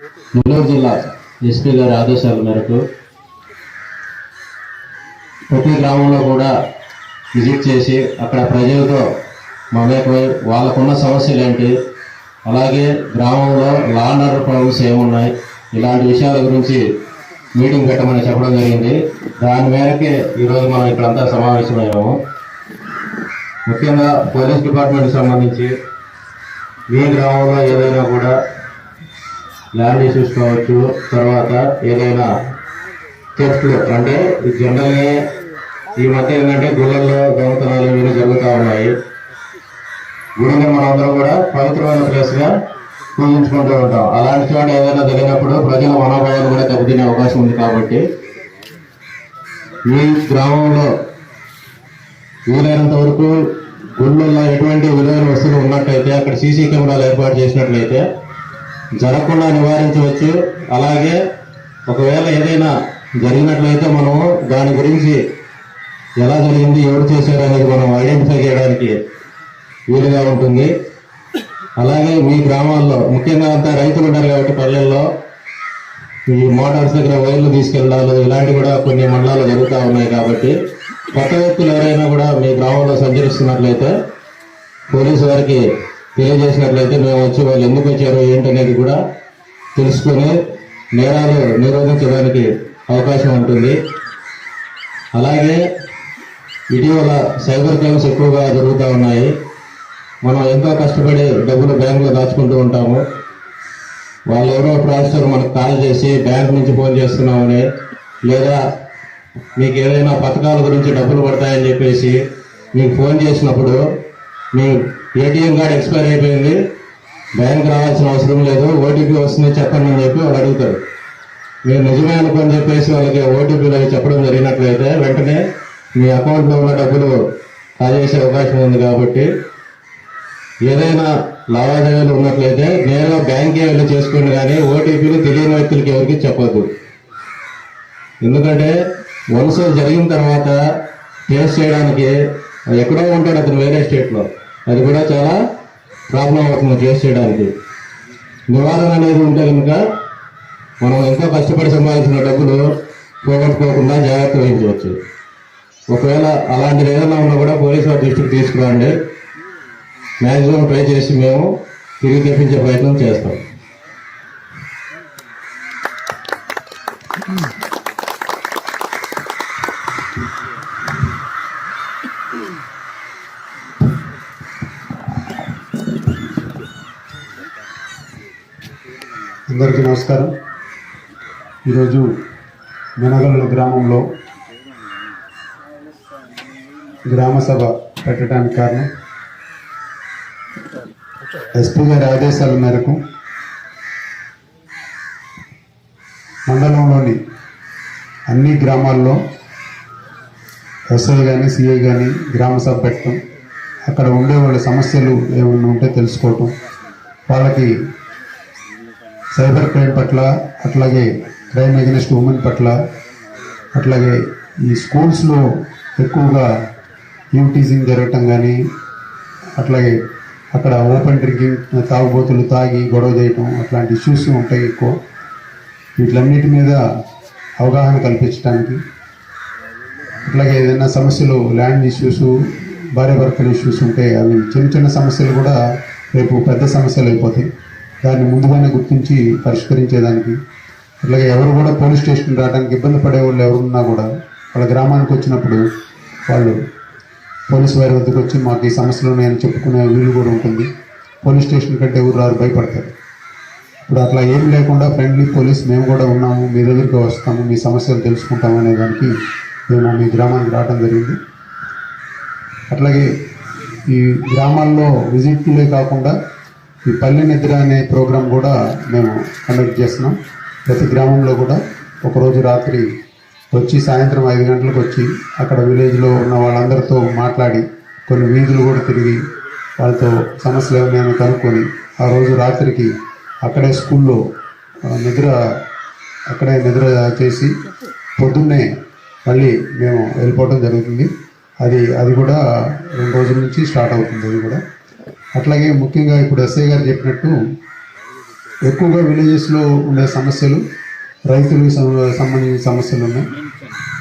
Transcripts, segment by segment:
నెల్లూరు జిల్లా ఎస్పీ గారి ఆదేశాల మేరకు ప్రతి గ్రామంలో కూడా విజిట్ చేసి అక్కడ ప్రజలతో మమేకమై వాళ్ళకున్న సమస్యలు ఏంటి? అలాగే గ్రామంలో లా అండ్ ఆర్డర్ ప్రాబ్లమ్స్ ఏమున్నాయి? ఇలాంటి విషయాల గురించి మీటింగ్ పెట్టమని చెప్పడం జరిగింది. దాని మేరకే ఈరోజు మనం ఇక్కడంతా సమావేశమయ్యాము. ముఖ్యంగా పోలీస్ డిపార్ట్మెంట్కి సంబంధించి మీ గ్రామంలో ఏదైనా కూడా ల్యాండ్ ఇష్యూస్ కావచ్చు తర్వాత ఏదైనా థెఫ్ట్లు అంటే జనరల్గా ఈ మధ్య ఏంటంటే గుళ్ళల్లో దొంగతనాలు ఇవన్నీ జరుగుతూ ఉన్నాయి. గుడిని మనందరం కూడా పవిత్రమైన ప్లేస్గా పూజించుకుంటూ ఉంటాం. అలాంటి చోట ఏదైనా జరిగినప్పుడు ప్రజల మనోభావాలు కూడా దెబ్బతినే అవకాశం ఉంది కాబట్టి మీ గ్రామంలో వీలైనంత వరకు గుళ్ళల్లో ఎటువంటి విలువైన వస్తువులు ఉన్నట్టయితే అక్కడ సీసీ కెమెరాలు ఏర్పాటు చేసినట్లయితే జరగకుండా నివారించవచ్చు. అలాగే ఒకవేళ ఏదైనా జరిగినట్లయితే మనము దాని గురించి ఎలా జరిగింది ఎవరు చేశారు అనేది మనం ఐడెంటిఫై చేయడానికి వీలుగా ఉంటుంది. అలాగే మీ గ్రామాల్లో ముఖ్యంగా అంతా రైతులు ఉంటారు కాబట్టి పల్లెల్లో ఈ మోటార్స్ దగ్గర వైర్లు తీసుకెళ్ళాలి ఇలాంటివి కూడా కొన్ని మండలాలు జరుగుతూ ఉన్నాయి కాబట్టి కొత్త వ్యక్తులు ఎవరైనా కూడా మీ గ్రామంలో సంచరిస్తున్నట్లయితే పోలీసు వారికి తెలియజేసినట్లయితే మేము వచ్చి వాళ్ళు ఎందుకు వచ్చారు ఏంటనేది కూడా తెలుసుకొని నేరాలు నిరోధించడానికి అవకాశం ఉంటుంది. అలాగే ఇటీవల సైబర్ క్రైమ్స్ ఎక్కువగా జరుగుతూ ఉన్నాయి. మనం ఎంతో కష్టపడి డబ్బులు బ్యాంకులో దాచుకుంటూ ఉంటాము. వాళ్ళు ఎవరో ప్రాసెసర్ మనకు కాల్ చేసి బ్యాంక్ నుంచి ఫోన్ చేస్తున్నామని లేదా మీకు ఏదైనా పథకాల గురించి డబ్బులు పడతాయని చెప్పేసి మీకు ఫోన్ చేసినప్పుడు మీ ఏటీఎం కార్డు ఎక్స్పైర్ అయిపోయింది. బ్యాంక్ రావాల్సిన అవసరం లేదు. ఓటీపీ వస్తుంది చెప్పండి అని చెప్పి వాళ్ళు అడుగుతారు మీరు నిజమే అనుకోని చెప్పేసి వాళ్ళకి ఓటీపీలు అవి చెప్పడం జరిగినట్లయితే వెంటనే మీ అకౌంట్లో ఉన్న డబ్బులు కాజేసే అవకాశం ఉంది కాబట్టి ఏదైనా లావాదేవీలు ఉన్నట్లయితే నేరుగా బ్యాంకే వెళ్ళి చేసుకోండి కానీ ఓటీపీలు తెలియని వ్యక్తులకి ఎవరికి చెప్పొద్దు. ఎందుకంటే వలస జరిగిన తర్వాత కేసు చేయడానికి ఎక్కడో ఉంటాడు అతను వేరే స్టేట్లో. అది కూడా చాలా ప్రాబ్లం అవుతుంది కేసు చేయడానికి. నివారణ అనేది ఉంటే కనుక మనం ఎంతో కష్టపడి సంపాదించిన డబ్బులు పోగొట్టుకోకుండా జాగ్రత్త వహించవచ్చు. ఒకవేళ అలాంటిది ఏదైనా ఉన్నా కూడా పోలీసు వారి దృష్టికి తీసుకురండి. మ్యాక్సిమం ట్రై చేసి మేము తిరిగి తెప్పించే ప్రయత్నం చేస్తాం. అందరికీ నమస్కారం. ఈరోజు మెనగల్లు గ్రామంలో గ్రామసభ పెట్టడానికి కారణం ఎస్పీ గారి ఆదేశాల మేరకు మండలంలోని అన్ని గ్రామాల్లో ఎస్ఐ కానీ సిఐ కానీ గ్రామ సభ పెట్టడం అక్కడ ఉండే వాళ్ళ సమస్యలు ఏమైనా ఉంటే తెలుసుకోవటం వాళ్ళకి సైబర్ క్రైమ్ పట్ల అట్లాగే క్రైమ్ అగెనిస్ట్ ఉమెన్ పట్ల అట్లాగే ఈ స్కూల్స్లో ఎక్కువగా యూటీజింగ్ జరగటం కానీ అట్లాగే అక్కడ ఓపెన్ డ్రింకింగ్ తాగుబోతులు తాగి గొడవ చేయటం అట్లాంటి ఇష్యూస్ ఉంటాయి ఎక్కువ. వీటిలన్నిటి మీద అవగాహన కల్పించడానికి అట్లాగే ఏదైనా సమస్యలు ల్యాండ్ ఇష్యూస్ భార్య భర్తల ఇష్యూస్ ఉంటే అవి చిన్న చిన్న సమస్యలు కూడా రేపు పెద్ద సమస్యలు అయిపోతాయి. దాన్ని ముందుగానే గుర్తించి పరిష్కరించేదానికి. అట్లాగే ఎవరు కూడా పోలీస్ స్టేషన్ రావడానికి ఇబ్బంది పడే వాళ్ళు ఎవరున్నా కూడా వాళ్ళ గ్రామానికి వచ్చినప్పుడు వాళ్ళు పోలీస్ వారి వద్దకు వచ్చి మాకు ఈ సమస్యలు ఉన్నాయని చెప్పుకునే వీలు కూడా ఉంటుంది. పోలీస్ స్టేషన్ కంటే ఎవరు రారు భయపడతారు. ఇప్పుడు అట్లా ఏం లేకుండా ఫ్రెండ్లీ పోలీస్ మేము కూడా ఉన్నాము మీ దగ్గరికి వస్తాము మీ సమస్యలు తెలుసుకుంటాము అనే దానికి మేము మీ గ్రామానికి రావడం జరిగింది. అట్లాగే ఈ గ్రామాల్లో విజిట్లే కాకుండా ఈ పల్లె నిద్ర అనే ప్రోగ్రాం కూడా మేము కండక్ట్ చేస్తున్నాం. ప్రతి గ్రామంలో కూడా ఒకరోజు రాత్రి వచ్చి సాయంత్రం ఐదు గంటలకు వచ్చి అక్కడ విలేజ్లో ఉన్న వాళ్ళందరితో మాట్లాడి కొన్ని వీధులు కూడా తిరిగి వాళ్ళతో సమస్యలు ఏమైనా కనుక్కొని ఆ రోజు రాత్రికి అక్కడే స్కూల్లో నిద్ర అక్కడే నిద్ర చేసి పొద్దున్నే మళ్ళీ మేము వెళ్ళిపోవడం జరుగుతుంది. అది అది కూడా రెండు రోజుల నుంచి స్టార్ట్ అవుతుంది అది కూడా. అట్లాగే ముఖ్యంగా ఇప్పుడు ఎస్ఐ గారు చెప్పినట్టు ఎక్కువగా విలేజెస్లో ఉండే సమస్యలు రైతులకు సంబంధించిన సమస్యలు ఉన్నాయి.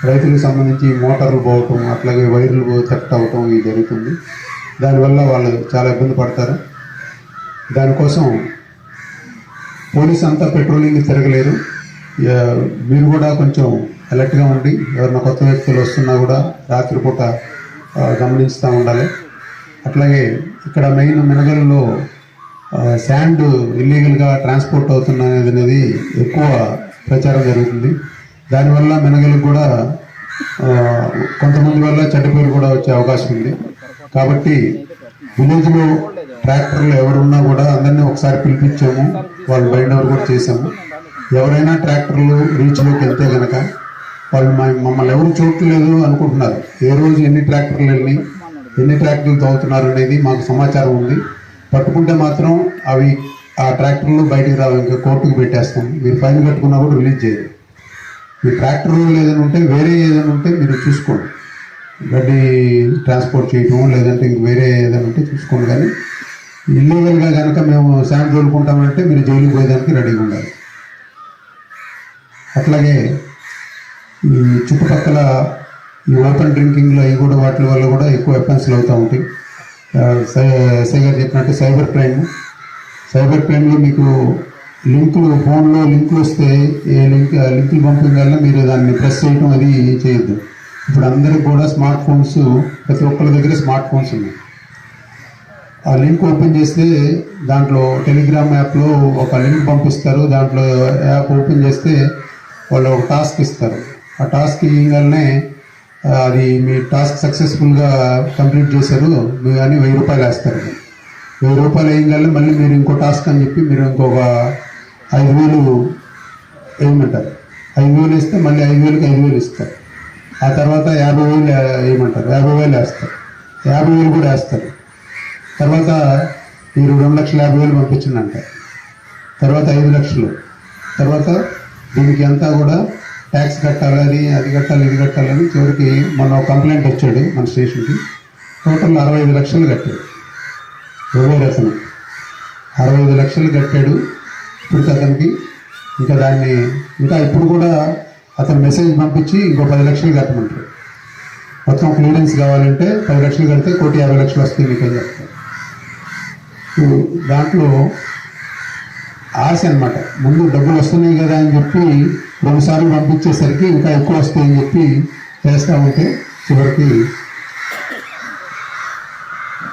రైతులకు సంబంధించి మోటార్లు పోవటం అట్లాగే వైర్లు థెఫ్ట్ అవటం ఇది జరుగుతుంది. దానివల్ల వాళ్ళు చాలా ఇబ్బంది పడతారు. దానికోసం పోలీస్ అంతా పెట్రోలింగ్ తిరగలేరు. మీరు కూడా కొంచెం అలర్ట్గా ఉండి ఎవరైనా కొత్త వ్యక్తులు వస్తున్నా కూడా రాత్రిపూట గమనిస్తూ ఉండాలి. అట్లాగే ఇక్కడ మెయిన్ మినగల్లో శాండ్ ఇల్లీగల్గా ట్రాన్స్పోర్ట్ అవుతున్నది అనేది ఎక్కువ ప్రచారం జరుగుతుంది. దానివల్ల మినగలు కూడా కొంతమంది వల్ల చెడ్డ పేరు కూడా వచ్చే అవకాశం ఉంది. కాబట్టి విలేజ్లో ట్రాక్టర్లు ఎవరున్నా కూడా అందరినీ ఒకసారి పిలిపించాము. వాళ్ళు బయట కూడా చేసాము ఎవరైనా ట్రాక్టర్లు రీచ్లోకి వెళ్తే కనుక వాళ్ళు మమ్మల్ని ఎవరు చూడట్లేదు అనుకుంటున్నారు. ఏ రోజు ఎన్ని ట్రాక్టర్లు వెళ్ళినాయి ఎన్ని ట్రాక్టర్లు తవ్వుతున్నారు అనేది మాకు సమాచారం ఉంది. పట్టుకుంటే మాత్రం అవి ఆ ట్రాక్టర్లు బయటికి రావు ఇంకా కోర్టుకు పెట్టేస్తాం. మీరు ఫైన్ కట్టుకున్నా కూడా రిలీజ్ చేయరు. మీ ట్రాక్టర్ ఏదైనా ఉంటే వేరే ఏదైనా ఉంటే మీరు చూసుకోండి. గడ్డి ట్రాన్స్పోర్ట్ చేయటం లేదంటే ఇంక వేరే ఏదైనా ఉంటే చూసుకోండి. కానీ ఇల్లీగల్గా కనుక మేము శాండ్ తోలుకుంటామంటే మీరు జైలుకి పోయేదానికి రెడీగా ఉండాలి. అట్లాగే ఈ చుట్టుపక్కల ఈ ఓపెన్ డ్రింకింగ్లో అవి కూడా వాటి వల్ల కూడా ఎక్కువ ఎఫెన్స్లు అవుతూ ఉంటాయి. సై- ఎస్ఐ గారు చెప్పినట్టు సైబర్ క్రైమ్. సైబర్ క్రైమ్లో మీకు లింకులు ఫోన్లో లింకులు వస్తే ఏ లింక్ ఆ లింకులు పంపిన వల్ల మీరు దాన్ని ప్రెస్ చేయడం అది చేయొద్దు. ఇప్పుడు అందరికి కూడా స్మార్ట్ ఫోన్స్ ప్రతి ఒక్కరి దగ్గర స్మార్ట్ ఫోన్స్ ఉన్నాయి. ఆ లింక్ ఓపెన్ చేస్తే దాంట్లో టెలిగ్రామ్ యాప్లో ఒక లింక్ పంపిస్తారు. దాంట్లో యాప్ ఓపెన్ చేస్తే వాళ్ళు ఒక టాస్క్ ఇస్తారు. ఆ టాస్క్ ఇవ్వగానే అది మీ టాస్క్ సక్సెస్ఫుల్గా కంప్లీట్ చేశారు. మీరు కానీ వెయ్యి రూపాయలు వేస్తారు. వెయ్యి రూపాయలు వేయగానే మళ్ళీ మీరు ఇంకో టాస్క్ అని చెప్పి మీరు ఇంకొక ఐదు వేలు వేయమంటారు. ఐదు వేలు ఇస్తే మళ్ళీ ఐదు వేలకి ఐదు వేలు ఇస్తారు. ఆ తర్వాత యాభై వేలు వేయమంటారు. యాభై వేలు వేస్తారు. యాభై వేలు కూడా వేస్తారు. తర్వాత మీరు రెండు లక్షల యాభై వేలు పంపించండి అంటారు. తర్వాత ఐదు లక్షలు. తర్వాత దీనికి అంతా కూడా ట్యాక్స్ కట్టాలని అది కట్టాలి ఇది కట్టాలని చివరికి మొన్న కంప్లైంట్ వచ్చాడు మన స్టేషన్కి. టోటల్ అరవై ఐదు లక్షలు కట్టాడు. ఎవరి అతను? అరవై ఐదు లక్షలు కట్టాడు ఇప్పుడు అతనికి. ఇంకా దాన్ని ఇంకా ఇప్పుడు కూడా అతను మెసేజ్ పంపించి ఇంకో పది లక్షలు కట్టమంటాడు. మొత్తం క్లియరెన్స్ కావాలంటే పది లక్షలు కడితే కోటి యాభై లక్షలు వస్తుంది మీకు అని చెప్తారు ఇప్పుడు దాంట్లో ఆశ అన్నమాట. ముందు డబ్బులు వస్తున్నాయి కదా అని చెప్పి రెండుసార్లు పంపించేసరికి ఇంకా ఎక్కువ వస్తాయని చెప్పి చేస్తూ ఉంటే చివరికి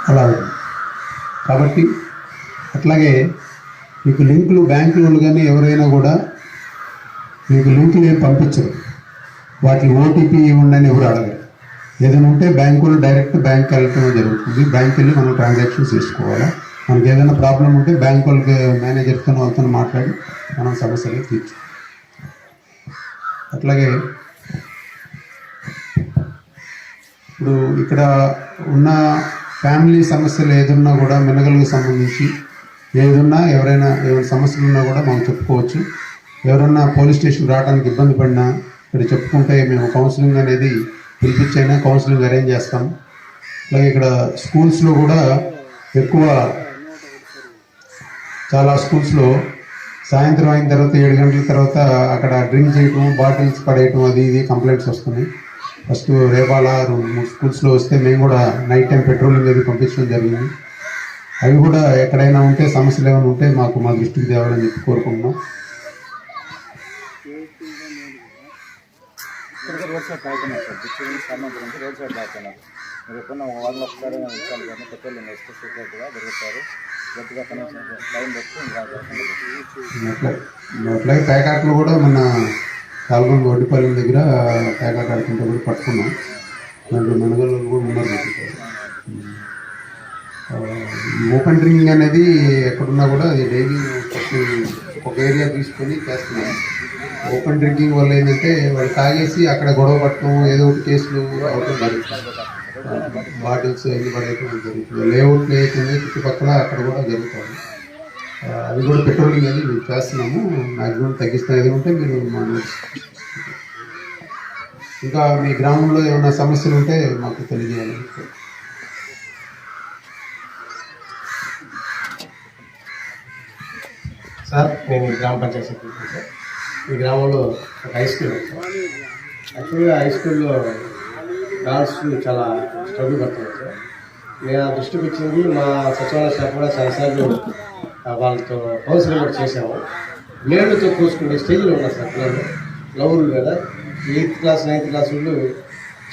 అలా కాబట్టి అట్లాగే మీకు లింకులు బ్యాంకులు వాళ్ళు కానీ ఎవరైనా కూడా మీకు లింకులు ఏం పంపించరు. వాటి ఓటీపీ ఇవ్వండి ఎవరు అడగరు. ఏదైనా ఉంటే బ్యాంకులు డైరెక్ట్ బ్యాంక్ వెళ్ళటం జరుగుతుంది. బ్యాంక్ వెళ్ళి మనం ట్రాన్సాక్షన్స్ చేసుకోవాలి? మనకి ఏదైనా ప్రాబ్లం ఉంటే బ్యాంక్ వాళ్ళకి మేనేజర్తో వాళ్ళతో మాట్లాడి మనం సమస్యలు తీర్చుకోవాలి. అట్లాగే ఇప్పుడు ఇక్కడ ఉన్న ఫ్యామిలీ సమస్యలు ఏదున్నా కూడా మినగలకు సంబంధించి ఏదున్నా ఎవరైనా ఏమైనా సమస్యలు ఉన్నా కూడా మనం చెప్పుకోవచ్చు. ఎవరన్నా పోలీస్ స్టేషన్ రావడానికి ఇబ్బంది పడినా ఇక్కడ చెప్పుకుంటే మేము కౌన్సిలింగ్ అనేది పిలిపించైనా కౌన్సిలింగ్ అరేంజ్ చేస్తాం. అలాగే ఇక్కడ స్కూల్స్లో కూడా ఎక్కువ చాలా స్కూల్స్లో సాయంత్రం అయిన తర్వాత ఏడు గంటల తర్వాత అక్కడ డ్రింక్ చేయటం బాటిల్స్ పడేయటం అది ఇది కంప్లైంట్స్ వస్తున్నాయి. ఫస్ట్ రేపాల రెండు మూడు స్కూల్స్లో వస్తే మేము కూడా నైట్ టైం పెట్రోలింగ్ అది పంపించడం జరిగింది. అవి కూడా ఎక్కడైనా ఉంటే సమస్యలు ఏమైనా ఉంటే మాకు మా దృష్టికి తేవాలని చెప్పి కోరుకుంటున్నాం. రోడ్ సైడ్ తాగుతున్నారు సార్. రోడ్ సైడ్ తాగుతున్నారు ఎప్పుడన్నా ఒక వారం ఒకసారి ఇచ్చారు కానీ పెట్రోల్ వేస్తే సీక్రెట్గా దొరుకుతారు. గట్టిగా కనీసం టైం పెట్టి అట్లాగే ప్యాకాట్లు కూడా మన కాల్గొండ ఒడ్డిపల్లి దగ్గర ప్యాకాట్ ఆడుకుంటే కూడా పట్టుకున్నాం. దాంట్లో మెనగళ్ళు కూడా ఉన్నారు ఓపెన్ డ్రింగ్ అనేది ఎక్కడున్నా కూడా అది డైలీ ఒక ఏరియా తీసుకొని చేస్తున్నాం. ఓపెన్ డ్రింకింగ్ వల్ల ఏంటంటే వాళ్ళు తాగేసి అక్కడ గొడవ పట్టడం ఏదో ఒకటి కేసులు అవుతుంది జరుగుతుంది. బాటిల్స్ అన్ని పడేయటం జరుగుతుంది. లేఅవుట్ ఏదైతే చుట్టుపక్కల అక్కడ కూడా జరుగుతుంది. అది కూడా పెట్రోలింగ్ అనేది మేము చేస్తున్నాము. మ్యాక్సిమం తగ్గిస్తాం ఏది ఉంటే మీరు మా ఇంకా మీ గ్రామంలో ఏమైనా సమస్యలు ఉంటే మాకు తెలియజేయాలి. సార్ నేను ఈ గ్రామ పంచాయతీ సెక్రటరీ సార్ ఈ గ్రామంలో ఒక హై స్కూల్ యాక్చువల్గా హై స్కూల్లో గర్ల్స్ చాలా స్ట్రగుల్ పడుతున్నారు సార్ నేను ఆ దృష్టికి వచ్చింది మా సచివాలయ శాఖ కూడా చాలాసార్లు వాళ్ళతో కౌన్సిలింగ్ కూడా చేసాము బ్లేడ్లతో కోసుకునే స్టేజ్లో ఉన్నారు సార్ పిల్లలు. లవ్లు కదా. ఎయిత్ క్లాస్ నైన్త్ క్లాస్ వాళ్ళు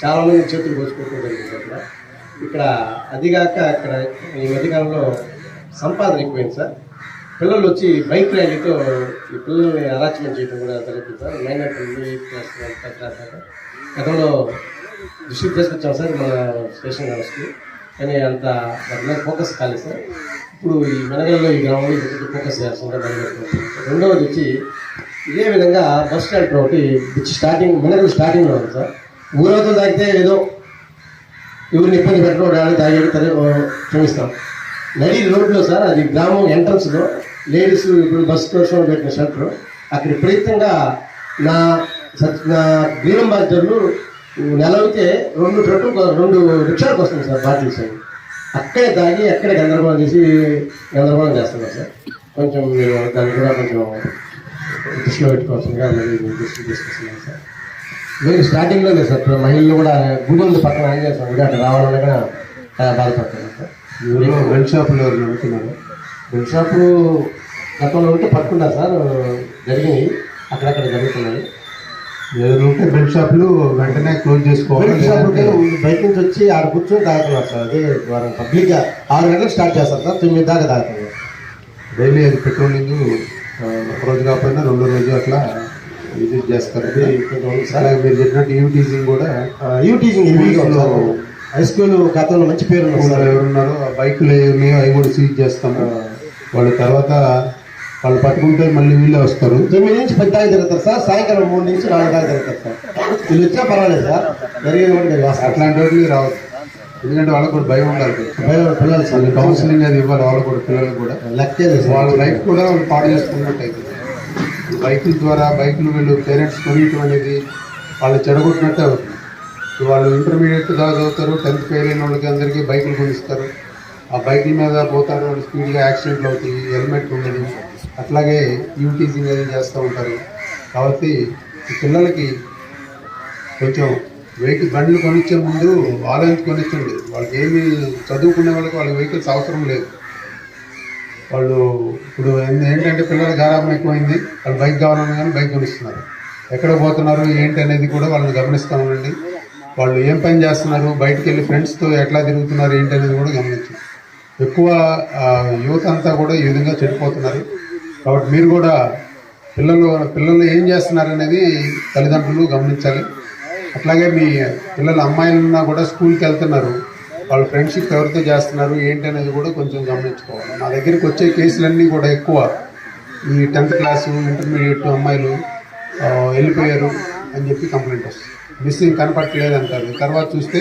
చాలా మంది చేతులు కోసుకోవడం జరిగింది అక్కడ ఇక్కడ అదిగాక ఇక్కడ ఈ మధ్యకాలంలో సంపాదన ఎక్కువైంది సార్. పిల్లలు వచ్చి బైక్ ర్యాలీతో ఈ పిల్లల్ని అరాచమెంట్ చేయడం కూడా జరుగుతుంది sir. Minor eighth class ninth class గతంలో దృష్టికి చేసుకొచ్చాం సార్ మన స్టేషన్ హౌస్కి. కానీ అంత దాని ఫోకస్ కాలేదు సార్. ఇప్పుడు ఈ మెనగల్లో ఈ గ్రామంలో ఫోకస్ చేయాల్సిందిగా రెండవది వచ్చి ఇదే విధంగా బస్ స్టాండ్ ఒకటి వచ్చి స్టార్టింగ్ మెనగల్ స్టార్టింగ్లో ఉంది సార్. ఊరవతలు తాగితే ఏదో ఎవరిని ఇబ్బంది పెట్టడం రాని తాగేది తరే క్షమిస్తాం. నడి రోడ్లో సార్ అది గ్రామం ఎంట్రన్స్లో లేడీస్ ఇప్పుడు బస్ కోసం పెట్టిన షెల్టర్ అక్కడ విపరీతంగా నా సత్- నా గ్రీనం బాధ్యులు నెలవితే రెండు ట్రక్కు రెండు రిక్షాలకు వస్తుంది సార్ బాటిల్స్. అవి. అక్కడే తాగి అక్కడే గందరగోళం చేసి గందరగోళం చేస్తున్నారు సార్. కొంచెం మీరు దాన్ని కూడా కొంచెం దృష్టిలో పెట్టుకోవాల్సిందిగా మరి మీ దృష్టికి తీసుకొస్తున్నాను సార్. మీరు స్టార్టింగ్లో లేదు సార్ ఇప్పుడు మహిళలు కూడా గుడి ఉంది పక్కన ఏం చేస్తాం గుడి అక్కడ రావాలన్నా కూడా ఆ, బాధపడుతున్నారు సార్. ఎవరో బెల్ షాపులు ఎవరు నడుపుతున్నారు బెల్ షాపు గతంలో ఉంటే పట్టుకున్నారు సార్ జరిగినాయి. అక్కడక్కడ జరుగుతున్నాయి. ఉంటే బెల్ షాపులు వెంటనే క్లోజ్ చేసుకోవాలి షాప్ లేదంటే బయట నుంచి వచ్చి ఆడ కూర్చొని తాగుతున్నారు సార్ అదే ద్వారా పబ్లిక్గా. ఆరు గంటలకు స్టార్ట్ చేస్తారు సార్ తొమ్మిది దాకా తాగుతున్నారు డైలీ అది పెట్రోలింగ్ ఒక రోజు కాకపోయినా రెండో రోజు అట్లా విజిట్ చేస్తారు. అలాగే మీరు చెప్పినట్టు ఈవ్ టీజింగ్ కూడా యూ టీచింగ్ హెవీగా ఉంది సార్. హై స్కూల్ గతంలో మంచి పేరు ఎవరున్నారో బైకులు ఏ ఉన్నాయో అవి కూడా సీజ్ చేస్తాము. వాళ్ళ తర్వాత వాళ్ళు పట్టుకుంటే మళ్ళీ వీళ్ళే వస్తారు. తొమ్మిది నుంచి పది దాకా జరుగుతారు సార్. సాయంకాలం మూడు నుంచి నాలుగు దాకా జరుగుతారు సార్. వీళ్ళు వచ్చినా పర్వాలేదు సార్. జరిగేది అట్లాంటి వాటికి రావద్దు. ఎందుకంటే వాళ్ళకు కూడా భయం ఉండాలి. భయం పిల్లలు సార్ వాళ్ళు కౌన్సిలింగ్ అది ఇవ్వాలి వాళ్ళకు కూడా పిల్లలకు కూడా. లెక్కే వాళ్ళ లైఫ్ కూడా వాళ్ళు పాడు చేసుకున్నట్టు అవుతుంది బైకుల ద్వారా బైకులు వీళ్ళు పేరెంట్స్ కొనియటం అనేది వాళ్ళు చెడగొట్టినట్టే అవుతుంది. వాళ్ళు ఇంటర్మీడియట్ దాకా చదువుతారు టెన్త్ ఫెయిల్ అయిన వాళ్ళకి అందరికీ బైకులు కొనిస్తారు. ఆ బైక్ మీద పోతారు వాళ్ళు స్పీడ్గా యాక్సిడెంట్లు అవుతాయి హెల్మెట్ ఉండదు. అట్లాగే యూటీజింగ్ అది చేస్తూ ఉంటారు? కాబట్టి ఈ పిల్లలకి కొంచెం వెహికల్ బండ్లు కొనిచ్చే ముందు ఆలోచించి కొనిచ్చండి వాళ్ళకి ఏమి చదువుకునే వాళ్ళకి వాళ్ళకి వెహికల్స్ అవసరం లేదు. వాళ్ళు ఇప్పుడు ఏంటంటే పిల్లల గారాబం ఎక్కువైంది. వాళ్ళు బైక్ కావాలని కానీ బైక్ కొనిస్తున్నారు. ఎక్కడ పోతున్నారు ఏంటి అనేది కూడా వాళ్ళని గమనిస్తూ ఉండండి. వాళ్ళు ఏం పని చేస్తున్నారు బయటకు వెళ్ళి ఫ్రెండ్స్తో ఎట్లా తిరుగుతున్నారు ఏంటి అనేది కూడా గమనించు ఎక్కువ యువత అంతా కూడా ఈ విధంగా చెడిపోతున్నారు. కాబట్టి మీరు కూడా పిల్లలు పిల్లలు ఏం చేస్తున్నారు అనేది తల్లిదండ్రులు గమనించాలి. అట్లాగే మీ పిల్లలు అమ్మాయిలు ఉన్నా కూడా స్కూల్కి వెళ్తున్నారు. వాళ్ళ ఫ్రెండ్షిప్ ఎవరితో చేస్తున్నారు ఏంటి అనేది కూడా కొంచెం గమనించుకోవాలి. మా దగ్గరికి వచ్చే కేసులన్నీ కూడా ఎక్కువ ఈ టెన్త్ క్లాసు ఇంటర్మీడియట్ అమ్మాయిలు వెళ్ళిపోయారు అని చెప్పి కంప్లైంట్ వస్తుంది. మిస్సింగ్ కనపడట్లేదు అంటారు. తర్వాత చూస్తే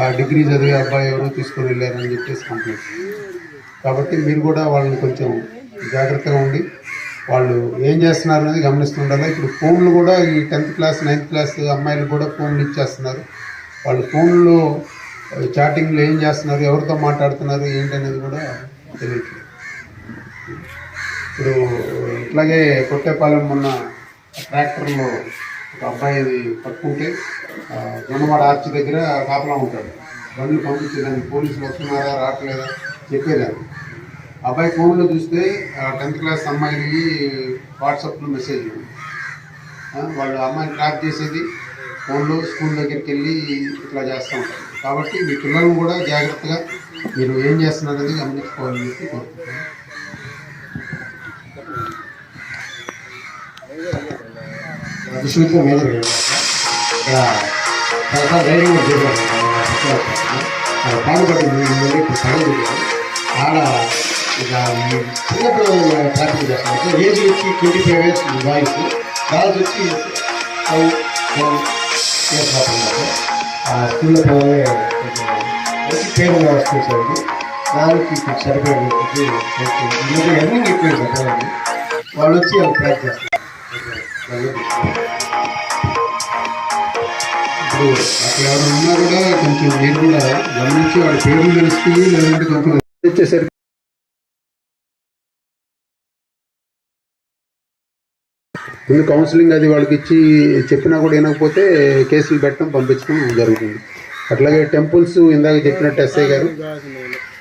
ఆ డిగ్రీ చదివే అబ్బాయి ఎవరో తీసుకొని వెళ్ళారని చెప్పేసి కంప్లైంట్. కాబట్టి మీరు కూడా వాళ్ళని కొంచెం జాగ్రత్తగా ఉండి వాళ్ళు ఏం చేస్తున్నారు అనేది గమనిస్తుండాలి. ఇప్పుడు ఫోన్లు కూడా ఈ టెన్త్ క్లాస్ నైన్త్ క్లాస్ అమ్మాయిలు కూడా ఫోన్లు ఇచ్చేస్తున్నారు. వాళ్ళు ఫోన్లో చాటింగ్లో ఏం చేస్తున్నారు ఎవరితో మాట్లాడుతున్నారు ఏంటి అనేది కూడా తెలియట్లేదు. ఇప్పుడు ఇట్లాగే కొట్టేపాలెం మొన్న ట్రాక్టర్లో ఒక అబ్బాయి పట్టుకుంటే గుండవాడ ఆర్చి దగ్గర కాపలా ఉంటాడు. బండ్లు పంపించేదాన్ని పోలీసులు వస్తున్నారా రావట్లేదా? చెప్పేదాన్ని అబ్బాయి ఫోన్లో చూస్తే టెన్త్ క్లాస్ అమ్మాయిని వాట్సాప్లో మెసేజ్ వాళ్ళు అమ్మాయిని ట్రాక్ చేసేది ఫోన్లో స్కూల్ దగ్గరికి వెళ్ళి ఇట్లా చేస్తూ ఉంటారు. కాబట్టి మీ పిల్లలను కూడా జాగ్రత్తగా మీరు ఏం చేస్తున్నారనేది గమనించుకోవాలని చెప్పి కోరుకుంటున్నాను. విశ్వవిద్య మేజర్ ఇక్కడ చాలా రైడింగ్ చేశారు. ఇప్పుడు సగం ఆడ ఇక చిన్నప్పుడు ప్రాక్టీస్ చేస్తాను ఏజ్ వచ్చి twenty five years boys girls వచ్చి ఇయర్స్ స్కూల్లో పిల్లల్ని మంచి పేరు ఉన్న స్కూల్స్ అండి దానికి ఇప్పుడు సరిపోయేది ఎర్నింగ్ ఎక్కువ వాళ్ళు వచ్చి వాళ్ళు ప్రాక్టీస్ చేస్తారు ఇప్పుడు అక్కడ ఎవరు ఉన్నా కూడా కొంచెం మీరు కూడా గమనించి వాడి పేర్లు తెలుసుకుని లేదంటే కొంచెం ఇచ్చేసరికి ముందు కౌన్సిలింగ్ అది వాళ్ళకి ఇచ్చి చెప్పినా కూడా వినకపోతే కేసులు పెట్టడం పంపించడం జరుగుతుంది. అట్లాగే టెంపుల్స్ ఇందాక చెప్పినట్టు ఎస్ఐ గారు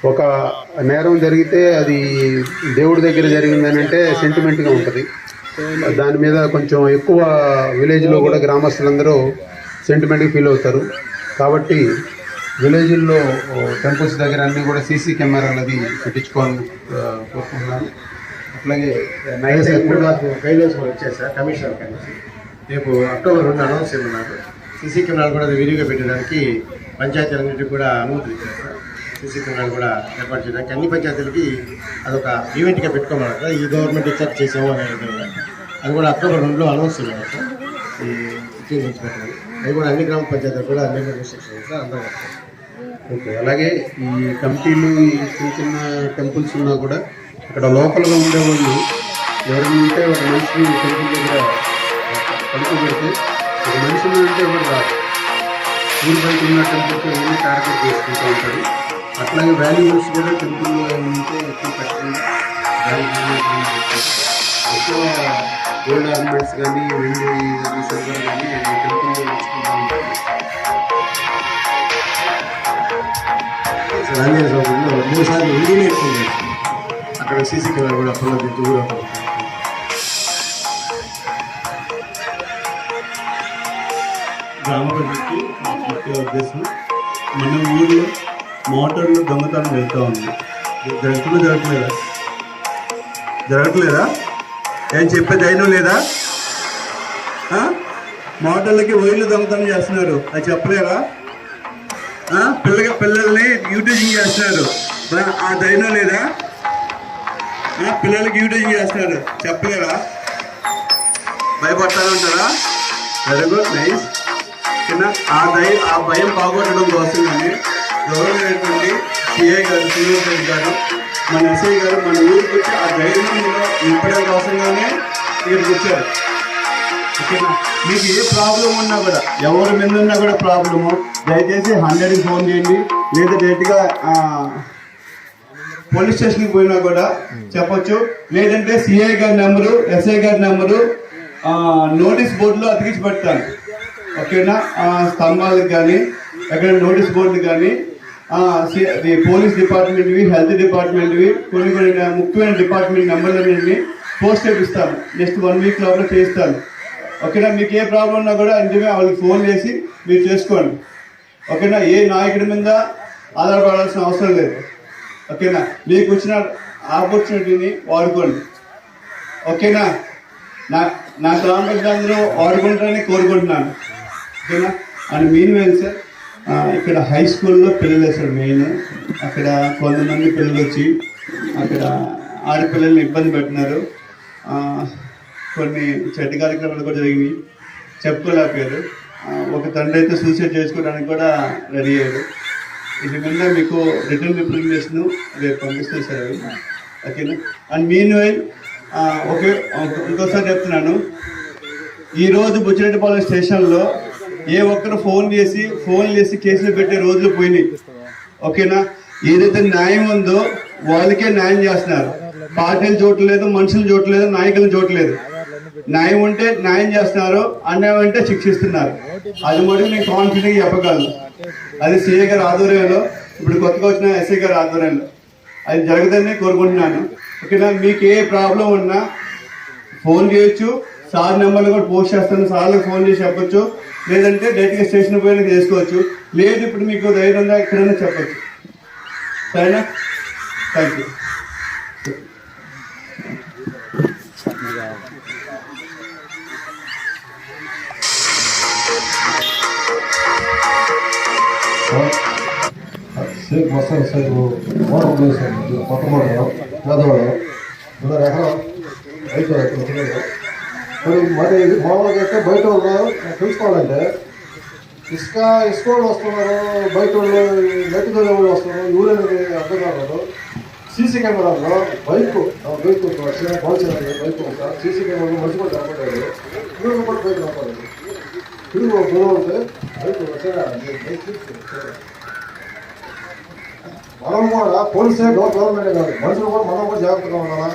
ఒక నేరం జరిగితే అది దేవుడి దగ్గర జరిగిందని అంటే సెంటిమెంట్గా ఉంటుంది. దాని మీద కొంచెం ఎక్కువ విలేజ్లో కూడా గ్రామస్తులందరూ సెంటిమెంట్గా ఫీల్ అవుతారు. కాబట్టి విలేజ్ల్లో టెంపుల్స్ దగ్గర అన్నీ కూడా సీసీ కెమెరాలు అది పెట్టించుకోవాలని కోరుకుంటున్నాను. అట్లాగే నైట్ ఇప్పుడు నాకు గైడ్లైన్స్ కూడా వచ్చాయి సార్ కమిషనర్ కలిసి రేపు అక్టోబర్ రెండు అనౌన్స్ చేయమన్నారు. సీసీ కెమెరాలు కూడా విరివిగా పెట్టడానికి పంచాయతీలన్నింటికి కూడా అనుమతులు ఇచ్చారు సార్. సీసీ కెమెరాలు కూడా ఏర్పాటు చేయడానికి అన్ని పంచాయతీలకి అదొక ఈవెంట్గా పెట్టుకోమన్నారు ఈ గవర్నమెంట్ ఇచ్చాక చేసాము అనే అది కూడా అక్టోబర్ రెండులో అనౌన్స్ చేయాలి ఈ ఫిఫ్టీన్ నుంచి పెట్టాలి అది కూడా అన్ని గ్రామ పంచాయతీలు కూడా అన్ని రిస్ట్రిక్షన్ అందరూ ఓకే అలాగే ఈ కమిటీలు ఈ చిన్న చిన్న టెంపుల్స్ ఉన్నా కూడా అక్కడ లోకల్గా ఉండేవాళ్ళు ఎవరైనా ఉంటే ఒక మనిషిని టెంపుల్ దగ్గర పడుకోబెడితే ఒక మనిషిని ఉంటే ఎవరు రాదు ఊరి బయట ఉన్న టెంపుల్కి ఏమైనా టార్గెట్ చేసుకుంటూ ఉంటారు. అట్లాగే వాల్యూస్ కూడా టెంపుల్ ఏమైనా ఉంటే ఎక్కువ పెట్టకుండా ఎక్కువ గోల్డ్ ఆర్నమెంట్స్ కానీ వెండి కానీ సిల్వర్ కానీ టెంపుల్లో ఉంచుకుంటూ ఉంటారు సార్ ఆంజనేయ స్వామిలో మూడు సార్లు ఎక్కువ అక్కడ సీసీ కెమెరా కూడా అప్పుడు దూరం గ్రామ ప్రజలకి ముఖ్య ఉద్దేశం మన ఊళ్ళో మోటార్లు దొంగతనం వెళ్తూ ఉంది. జరుగుతుందో జరగట్లేదా? జరగట్లేదా? ఏం చెప్పే ధైర్యం లేదా? మోటార్లకి వైర్లు దొంగతనం చేస్తున్నారు. అది చెప్పలేరా ఆ? పిల్లగా పిల్లల్ని యూటీజింగ్ చేస్తున్నారు. ఆ ధైర్యం లేదా? పిల్లలకి యూటీజింగ్ చేస్తున్నారు. చెప్పలేరా భయపడతారంటారా వెరీ గుడ్ నైస్ చిన్న ఆ దయ ఆ భయం బాగొట్టడం కోసం కానీ గౌరవమైనటువంటి సిఐ గారు శ్రీనివాస్ గారు మన ఎస్ఐ గారు మన ఊరికి వచ్చి ఆ ధైర్యం మీలో నింపడం కోసంగానే ఇక్కడికి వచ్చారు. ఓకేనా? మీకు ఏ ప్రాబ్లం ఉన్నా కూడా ఎవరి మీద ఉన్నా కూడా ప్రాబ్లము. దయచేసి హండ్రెడ్కి ఫోన్ చేయండి. లేదా డైరెక్ట్గా పోలీస్ స్టేషన్కి పోయినా కూడా చెప్పొచ్చు. లేదంటే సిఐ గారి నెంబరు ఎస్ఐ గారి నెంబరు నోటీస్ బోర్డులో అతికించి పెడతాను. ఓకేనా? స్తంభాలకు కానీ ఎక్కడ నోటీస్ బోర్డు కానీ పోలీస్ డిపార్ట్మెంట్వి హెల్త్ డిపార్ట్మెంట్వి కొన్ని కొన్ని ముఖ్యమైన డిపార్ట్మెంట్ నెంబర్లన్నీ పోస్ట్ చేపిస్తాను నెక్స్ట్ వన్ వీక్ లోపల చేయిస్తాను. ఓకేనా? మీకు ఏ ప్రాబ్లం ఉన్నా కూడా ఇంటిమే వాళ్ళకి ఫోన్ చేసి మీరు చేసుకోండి. ఓకేనా? ఏ నాయకుడి మీద ఆధారపడాల్సిన అవసరం లేదు. ఓకేనా? మీకు వచ్చిన ఆపర్చునిటీని వాడుకోండి. ఓకేనా? నా నా గ్రామ ప్రజలందరూ వాడుకుంటారని కోరుకుంటున్నాను. ఓకేనా? అండ్ మీన్ వేలు సార్. ఇక్కడ హై స్కూల్లో పిల్లలు వేశారు మెయిన్ అక్కడ కొంతమంది పిల్లలు వచ్చి అక్కడ ఆడపిల్లల్ని ఇబ్బంది పెట్టినారు. కొన్ని చెడ్డ కార్యక్రమాలు కూడా జరిగినాయి. చెప్పుకోలేకపోయారు. ఒక తండ్రి అయితే సూసైడ్ చేసుకోవడానికి కూడా రెడీ అయ్యారు ఇది మీద మీకు రిటర్న్ రిప్రజెంటేషన్ రేపు పంపిస్తాను సార్ అవి ఓకేనా? అండ్ మీన్ వైల్ ఓకే ఇంకోసారి చెప్తున్నాను. ఈరోజు బుచ్చిరెడ్డిపాలెం స్టేషన్లో ఏ ఒక్కరు ఫోన్ చేసి ఫోన్ చేసి కేసులు పెట్టే రోజులు పోయినాయి. ఓకేనా? ఏదైతే న్యాయం ఉందో వాళ్ళకే న్యాయం చేస్తున్నారు. పార్టీలు చూడలేదు మనుషులు చూడలేదు నాయకులు చూడలేదు న్యాయం ఉంటే న్యాయం చేస్తున్నారు అన్యాయం అంటే శిక్షిస్తున్నారు. అది మటుకు నేను కాన్ఫిడెంట్ చెప్పగలను. అది సీఏ గారి ఆధ్వర్యంలో ఇప్పుడు కొత్తగా వచ్చిన ఎస్ఐ గారి ఆధ్వర్యంలో. అది జరగదని కోరుకుంటున్నాను. ఓకేనా? మీకు ఏ ప్రాబ్లం ఉన్నా ఫోన్ చేయొచ్చు. సార్ నెంబర్లు కూడా పోస్ట్ చేస్తాను. సార్లకు ఫోన్ చేసి చెప్పొచ్చు. లేదంటే డైరెక్ట్గా స్టేషన్ పోయినా చేసుకోవచ్చు. లేదు ఇప్పుడు మీకు ధైర్యం ఎక్కడైనా చెప్పచ్చు. సరేనా? Thank you. సేపు వస్తాను సేపు మోటార్ చేశాను. కొత్త మోటారు. పేదవాడు ఎకరం రైతు ఎక్కడ. మరి మరి ఇది మామూలుగా అయితే బయట వాళ్ళు తెలుసుకోవాలంటే ఇసుక ఇసుక వాళ్ళు వస్తున్నారు బయట వాళ్ళు నెట్ వాళ్ళు వస్తున్నారు యూరియన్ అర్థం కాదు సీసీ కెమెరాలో బైక్ బైక్ వచ్చిన బాల్చిన బైక్ ఉంటా సీసీ కెమెరాలో మంచి కూడా కనపడలేదు తిరుగు కూడా బైక్ కనపడలేదు తిరుగు దూరం ఉంటే బైక్ వచ్చారా మనం కూడా పోలీసే గవర్నమెంట్ కాదు మనుషులు కూడా మనం కూడా జాగ్రత్తగా ఉండాలా?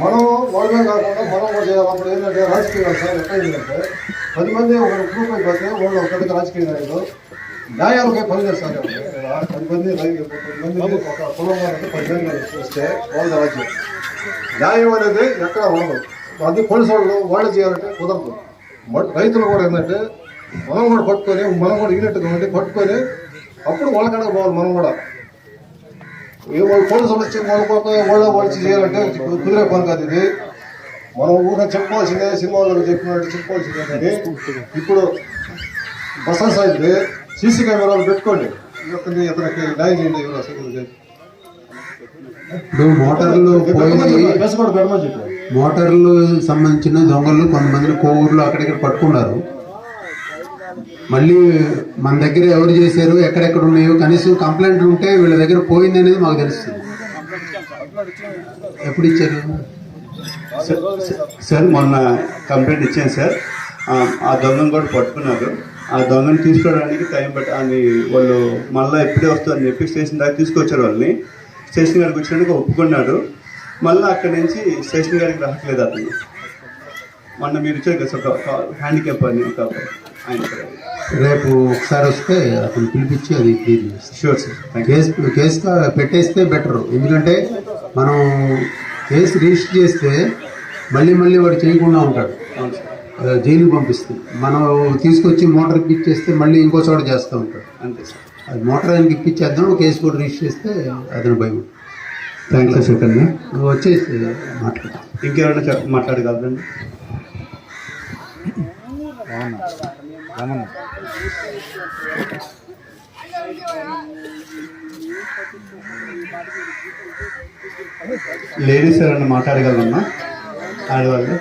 మనం వాళ్ళే కాకుండా మనం కూడా చేయాలి. అప్పుడు ఏంటంటే రాజకీయాలు సార్ ఎట్లా అయిందంటే పది మంది ఒక గ్రూప్ అయిపోతే వాళ్ళు ఒక పెద్ద రాజకీయ నాయకులు న్యాయాలకే పని చేస్తారు. పది మంది పది మంది ఒక కులం వాళ్ళకి పది మంది వాళ్ళ రాజ్యం న్యాయం అనేది ఎక్కడ ఉండదు. అది పోలీసు వాళ్ళు వాళ్ళు చేయాలంటే కుదరదు. రైతులు కూడా ఏంటంటే మనం కూడా పట్టుకొని మనం కూడా యూనిట్గా ఉండి పట్టుకొని అప్పుడు వాళ్ళకడ పోవాలి మనం కూడా. పోలీసులు వచ్చి వాళ్ళ కొత్త వాళ్ళ వాళ్ళు చేయాలంటే కుదిరే పని కాదు ఇది. మనం ఊరిలో చెప్పుకోవాల్సిందే సినిమాలో చెప్పినట్టు చెప్పుకోవాల్సిందే కానీ ఇప్పుడు బస్ సైడ్కి సీసీ కెమెరాలు పెట్టుకోండి. ఇతని ఇతనికి న్యాయం చేయండి ఎవరు ఇప్పుడు మోటార్లు మోటార్లు సంబంధించిన దొంగలు కొంతమంది కోవూరులో అక్కడిక్కడ పట్టుకున్నారు. మళ్ళీ మన దగ్గర ఎవరు చేశారు ఎక్కడెక్కడ ఉన్నాయో కనీసం కంప్లైంట్లు ఉంటే వీళ్ళ దగ్గర పోయింది అనేది మాకు తెలుస్తుంది. ఎప్పుడు ఇచ్చారు? సార్ మొన్న కంప్లైంట్ ఇచ్చాను సార్. ఆ, దొంగను కూడా పట్టుకున్నారు. ఆ దొంగను తీసుకోవడానికి టైం పట్టి అని వాళ్ళు మళ్ళీ ఎప్పుడే వస్తుందని చెప్పి స్టేషన్ దాకా తీసుకొచ్చారు వాళ్ళని. స్టేషన్ గారికి వచ్చినందుకు ఒప్పుకున్నాడు మళ్ళీ అక్కడి నుంచి స్టేషన్ గారికి రావట్లేదు అతను. మొన్న మీరు ఇచ్చారు కదా సార్ హ్యాండిక్యాప్ అని ఒక ఆయన రేపు ఒకసారి వస్తే అతను పిలిపించి అది క్లియర్ చేస్తాం. కేసు కేసు పెట్టేస్తే బెటర్ ఎందుకంటే మనం కేసు రిజిస్టర్ చేస్తే మళ్ళీ మళ్ళీ వాడు చేయకుండా ఉంటాడు. జైలు పంపిస్తుంది మనం తీసుకొచ్చి మోటార్ ఇప్పించేస్తే మళ్ళీ ఇంకో చోట చేస్తూ ఉంటాడు. అంతే సార్ అది మోటార్ ఆయనకి ఇప్పించేద్దాం కేసు కూడా రిజిస్టర్ చేస్తే అతను భయం. థ్యాంక్ యూ సార్ కన్నా నువ్వు వచ్చేసి మాట్లాడతాం చెప్- మాట్లాడగలరండి లేడీస్ ఎవరన్నా మాట్లాడగలరమ్మా? ఆడవాళ్ళు?